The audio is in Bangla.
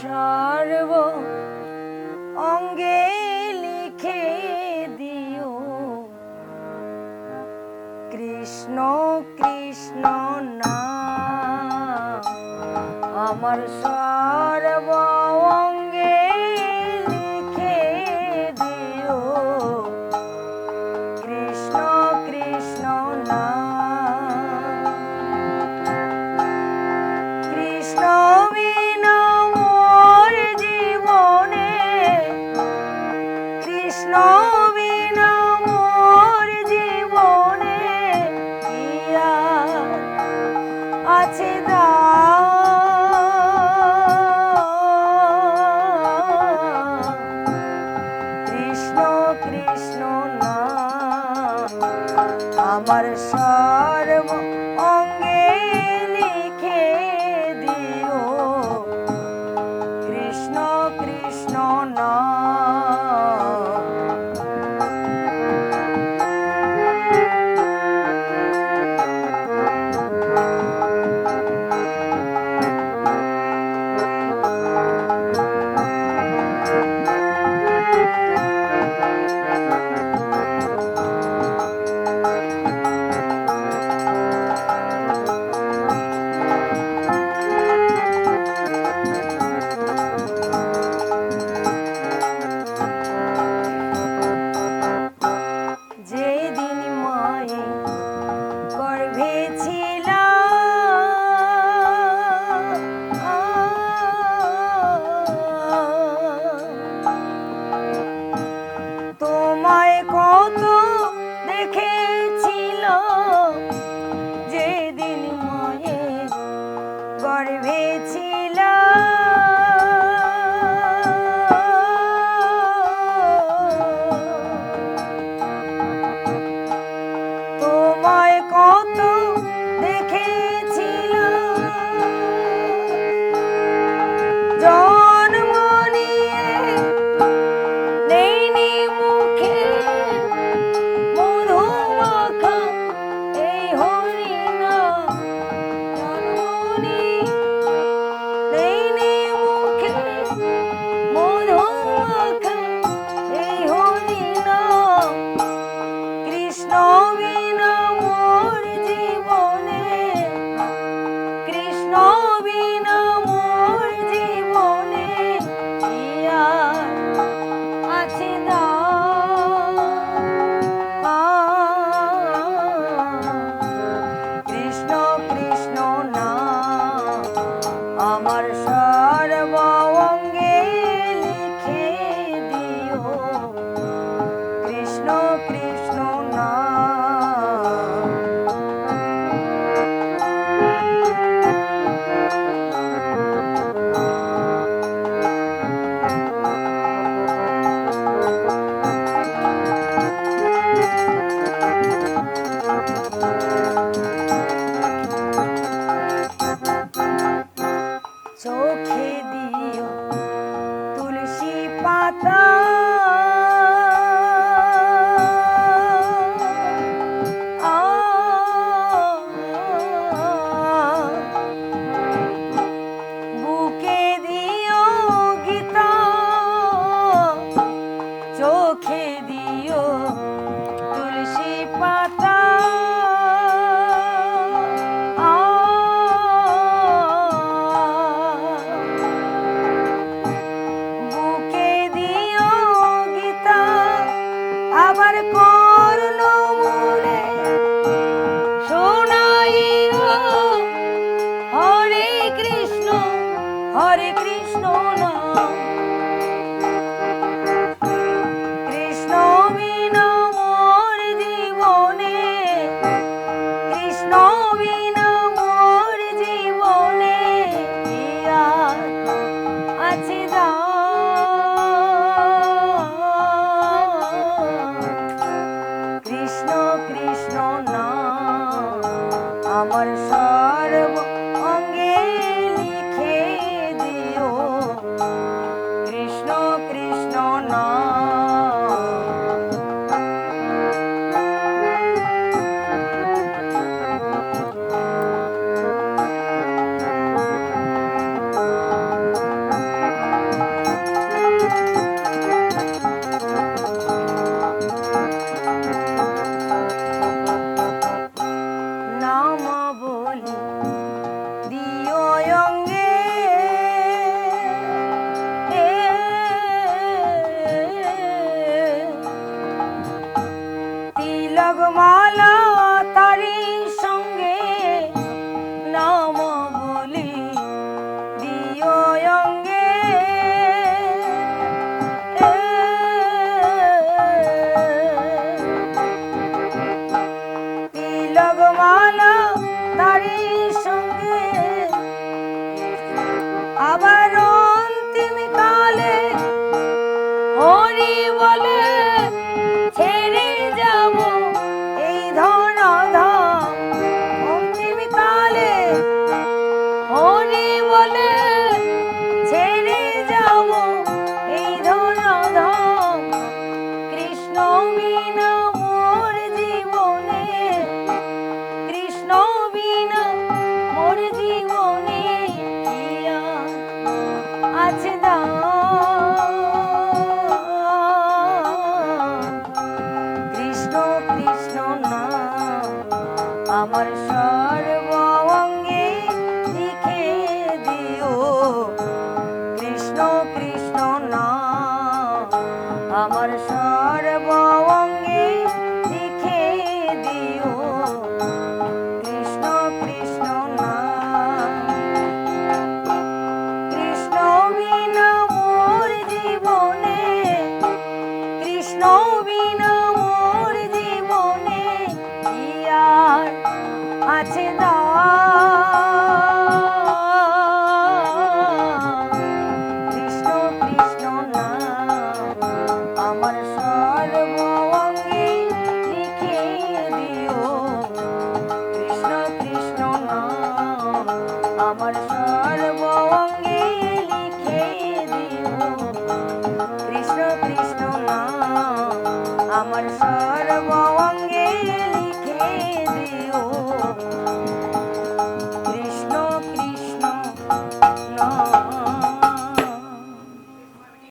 সর্ব অঙ্গে লিখে দিও। কৃষ্ণ কৃষ্ণ না আমার সর্ব অঙ্গ Come on. matar. হরে কৃষ্ণ নাম। রে I'm sorry. I'm Amor, sí.